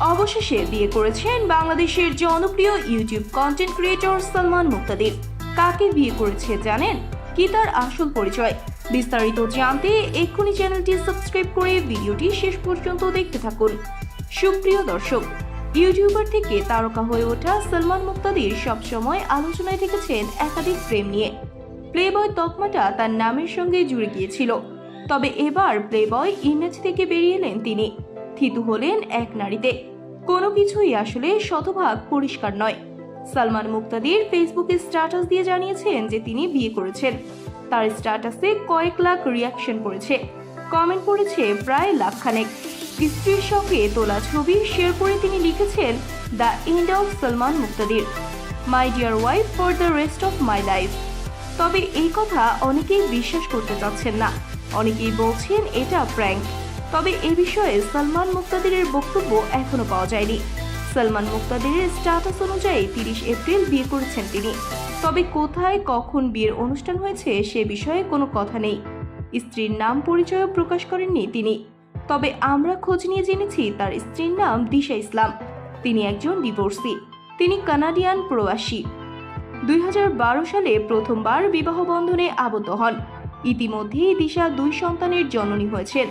অবশেষে বিয়ে করেছেন বাংলাদেশের জনপ্রিয় YouTube content creator Salman Muktadir. কাকে বিয়ে করেছে জানেন? কি তার আসল পরিচয়? বিস্তারিত জানতে এক্ষুনি চ্যানেলটি সাবস্ক্রাইব করে ভিডিওটি শেষ পর্যন্ত দেখতে থাকুন। সুপ্রিয় দর্শক, ইউটিউবার থেকে তারকা হয়ে ওঠা সালমান মুক্তাদির সবসময় আলোচনায় থেকেছেন একাধিক প্রেম নিয়ে। প্লেবয় তকমাটা তার নামের সঙ্গে জুড়ে গিয়েছিল। তবে এবার প্লেবয় ইমেজ থেকে বেরিয়ে এলেন তিনি। থিতু হলেন এক নারীতে। কোনো কিছুই আসলে শতভাগ পরিষ্কার নয়। সালমান মুক্তাদির ফেসবুকে স্ট্যাটাস দিয়ে জানিয়েছেন যে তিনি বিয়ে করেছেন। তার স্ট্যাটাসে কয়েক লাখ রিয়াকশন করেছে কমেন্ট করেছে প্রায় লাখখানেক। স্ত্রীর সঙ্গে তোলা ছবি শেয়ার করে তিনি লিখেছেন the end of Salman Muktadir. My dear wife for the rest of my life তবে এই কথা অনেকেই বিশ্বাস করতে চাচ্ছেন না। অনেকেই বলছেন, এটা প্র্যাঙ্ক তবে এ বিষয়ে সালমান মুক্তাদিরের বক্তব্য এখনও পাওয়া যায়নি। সালমান মুক্তাদিরের স্ট্যাটাস অনুযায়ী তিরিশ এপ্রিল বিয়ে করেছেন তিনি। তবে কোথায় কখন বিয়ের অনুষ্ঠান হয়েছে সে বিষয়ে কোনো কথা নেই। স্ত্রীর নাম পরিচয়ও প্রকাশ করেননি তিনি। তবে আমরা খোঁজ নিয়ে জেনেছি তার স্ত্রীর নাম দিশা ইসলাম। তিনি একজন ডিভোর্সি তিনি কানাডিয়ান প্রবাসী। দুই হাজার বারো সালে প্রথমবার বিবাহ বন্ধনে আবদ্ধ হন। ইতিমধ্যেই দিশা দুই সন্তানের জননী হয়েছেন।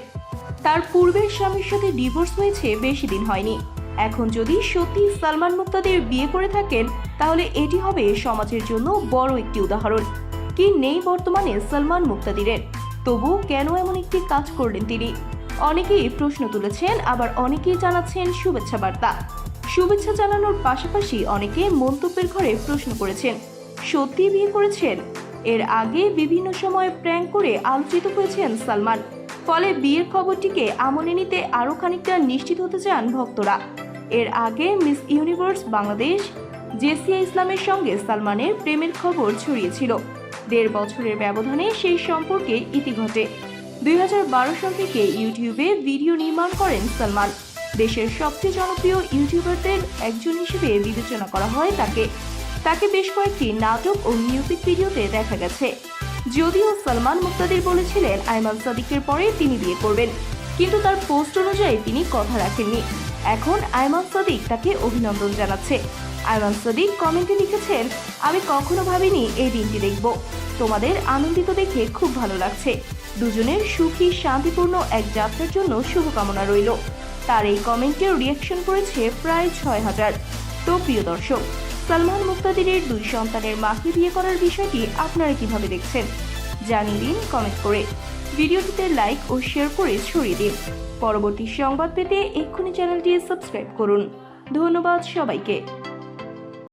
তার পূর্বের স্বামীর সাথে ডিভোর্স হয়েছে বেশি দিন হয়নি। এখন যদি সত্যি সালমান মুক্তাদের বিয়ে করে থাকেন, তাহলে এটি হবে সমাজের জন্য বড় একটি উদাহরণ। কি নেই বর্তমানে সালমান মুক্তাদিরের? তবু কেন এমন একটি কাজ করলেন তিনি? অনেকেই প্রশ্ন তুলেছেন, আবার অনেকেই জানাচ্ছেন শুভেচ্ছা বার্তা। শুভেচ্ছা জানানোর পাশাপাশি অনেকে মন্তব্যের ঘরে প্রশ্ন করেছেন, সত্যি বিয়ে করেছেন? এর আগে বিভিন্ন সময় প্র্যাঙ্ক করে আলোচিত হয়েছেন সালমান। ফলে বিয়ের খবরটিকে আমলে নিতে আরও খানিকটা নিশ্চিত হতে চান ভক্তরা। এর আগে মিস ইউনিভার্স বাংলাদেশ জেসিয়া ইসলামের সঙ্গে সালমানের প্রেমের খবর ছড়িয়েছিল। দেড় বছরের ব্যবধানে সেই সম্পর্কে ইতি ঘটে। দুই হাজার বারো সাল থেকে ইউটিউবে ভিডিও নির্মাণ করেন সালমান। দেশের সবচেয়ে জনপ্রিয় ইউটিউবারদের একজন হিসেবে বিবেচনা করা হয় তাকে। তাকে বেশ কয়েকটি নাটক ও মিউজিক ভিডিওতে দেখা গেছে। যদিও সালমান মুক্তাদির বলেছিলেন আইমান সাদিকের পরে তিনি বিয়ে করবেন। কিন্তু তার পোস্ট অনুযায়ী তিনি কথা রাখেননি। এখন আইমান সাদিক তাকে অভিনন্দন জানাচ্ছে। আইমান সাদিক কমেন্টে লিখেছেন, আমি কখনো ভাবিনি এই দিনটি দেখব। তোমাদের আনন্দিত দেখে খুব ভালো লাগছে। দুজনের সুখী, শান্তিপূর্ণ এক যাত্রার জন্য শুভকামনা রইল। তার এই কমেন্টের রিয়াকশন করেছে প্রায় ছয় হাজার। তো প্রিয় দর্শক সালমান মুক্তাদিরের দুই সন্তানের মাকে বিয়ে করার বিষয়টি আপনারা কীভাবে দেখছেন? জানিয়ে দিন কমেন্ট করে। ভিডিওটিতে লাইক ও শেয়ার করে ছড়িয়ে দিন। পরবর্তী সংবাদ পেতে এক্ষুনি চ্যানেলটি সাবস্ক্রাইব করুন। ধন্যবাদ সবাইকে।